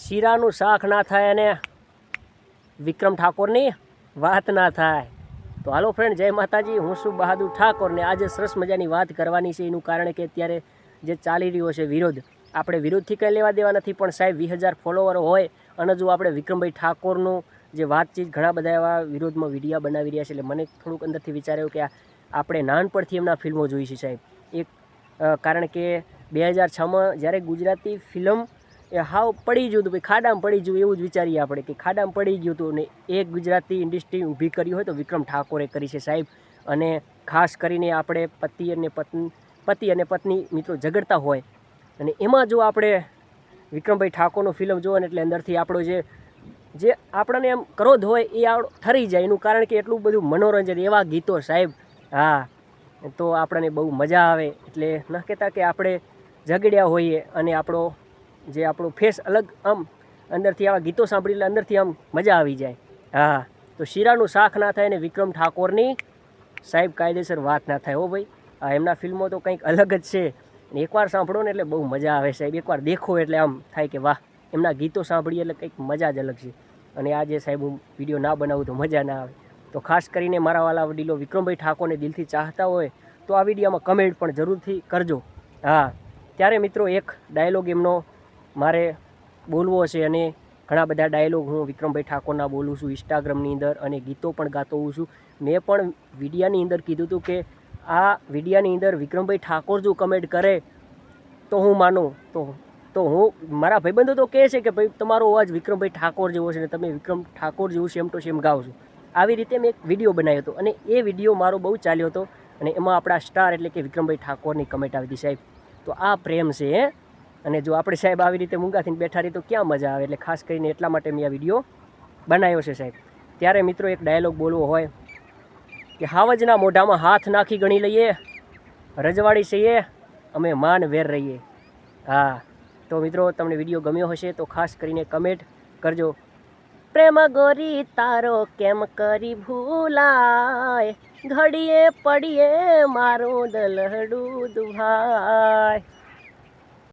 શીરાનું શાક ના થાય અને વિક્રમ ઠાકોરની વાત ના થાય. તો હાલો ફ્રેન્ડ જય માતાજી. હું શું બહાદુર ઠાકોરને આજે સરસ મજાની વાત કરવાની છે. એનું કારણ કે અત્યારે જે ચાલી રહ્યો છે વિરોધ, આપણે વિરોધથી કંઈ લેવા દેવા નથી, પણ સાહેબ, વીસ હજાર ફોલોવર હોય અને જો આપણે વિક્રમભાઈ ઠાકોરનું જે વાતચીત ઘણા બધા એવા વિરોધમાં વિડીયા બનાવી રહ્યા છે, એટલે મને થોડુંક અંદરથી વિચાર્યું કે આપણે નાનપણથી એમના ફિલ્મો જોઈ છે સાહેબ. એક કારણ કે બે હજાર છમાં જ્યારે ગુજરાતી ફિલ્મ એ હાવ પડી ગયું હતું ભાઈ, ખાડામાં પડી ગયું, એવું જ વિચારીએ આપણે કે ખાડામાં પડી ગયું હતું ને એક ગુજરાતી ઇન્ડસ્ટ્રી ઊભી કરી હોય તો વિક્રમ ઠાકોરે કરી છે સાહેબ. અને ખાસ કરીને આપણે પતિ અને પત્ની, પતિ અને પત્ની મિત્રો ઝઘડતા હોય અને એમાં જો આપણે વિક્રમભાઈ ઠાકોરનો ફિલ્મ જોવો ને એટલે અંદરથી આપણો જે જે આપણને એમ ક્રોધ હોય એ ઠરી જાય. એનું કારણ કે એટલું બધું મનોરંજન એવા ગીતો સાહેબ. હા, તો આપણને બહુ મજા આવે. એટલે ન કહેતા કે આપણે ઝઘડ્યા હોઈએ અને આપણો જે આપણો ફેસ અલગ આમ અંદરથી આવા ગીતો સાંભળી એટલે અંદરથી આમ મજા આવી જાય. હા, તો શીરાનું શાખ ના થાય ને વિક્રમ ઠાકોરની સાહેબ કાયદેસર વાત ના થાય હો ભાઈ. આ એમના ફિલ્મો તો કંઈક અલગ જ છે. અને એકવાર સાંભળો ને એટલે બહુ મજા આવે સાહેબ. એકવાર દેખો એટલે આમ થાય કે વાહ, એમના ગીતો સાંભળીએ એટલે કંઈક મજા જ અલગ છે. અને આજે સાહેબ હું વીડિયો ના બનાવું તો મજા ના આવે. તો ખાસ કરીને મારા વાલા વડીલો વિક્રમભાઈ ઠાકોરને દિલથી ચાહતા હોય તો આ વિડીયોમાં કમેન્ટ પણ જરૂરથી કરજો. હા, ત્યારે મિત્રો એક ડાયલોગ એમનો મારે બોલવો છે અને ઘણા બધા ડાયલોગ હું વિક્રમભાઈ ઠાકોરના બોલું છું ઇન્સ્ટાગ્રામની અંદર અને ગીતો પણ ગાતો હોઉં છું. મેં પણ વિડીયાની અંદર કીધું હતું કે આ વિડીયાની અંદર વિક્રમભાઈ ઠાકોર જો કમેન્ટ કરે તો હું માનું, તો તો હું, મારા ભાઈબંધો તો કહે છે કે ભાઈ તમારો અવાજ વિક્રમભાઈ ઠાકોર જેવો છે ને તમે વિક્રમ ઠાકોર જેવું સેમ ટુ સેમ ગાઓ છો. આવી રીતે મેં એક વીડિયો બનાવ્યો હતો અને એ વીડિયો મારો બહુ ચાલ્યો હતો અને એમાં આપણા સ્ટાર એટલે કે વિક્રમભાઈ ઠાકોરની કમેન્ટ આવી હતી સાહેબ. તો આ પ્રેમ છે અને જો આપણે સાહેબ આવી રીતે મૂંગા થઈને બેઠા રહી તો ક્યાં મજા આવે? એટલે ખાસ કરીને એટલા માટે મેં આ વીડિયો બનાવ્યો છે સાહેબ. ત્યારે મિત્રો એક ડાયલોગ બોલવો હોય કે હાવજના મોઢામાં હાથ નાખી ગણી લઈએ, રજવાડી છીએ, અમે માન વેર રહીએ. હા, તો મિત્રો તમને વીડિયો ગમ્યો હશે તો ખાસ કરીને કમેન્ટ કરજો. પ્રેમ ગોરી તારો કેમ કરી ભૂલાય? ઘડીએ પડીએ મારું દલહડું દુભાય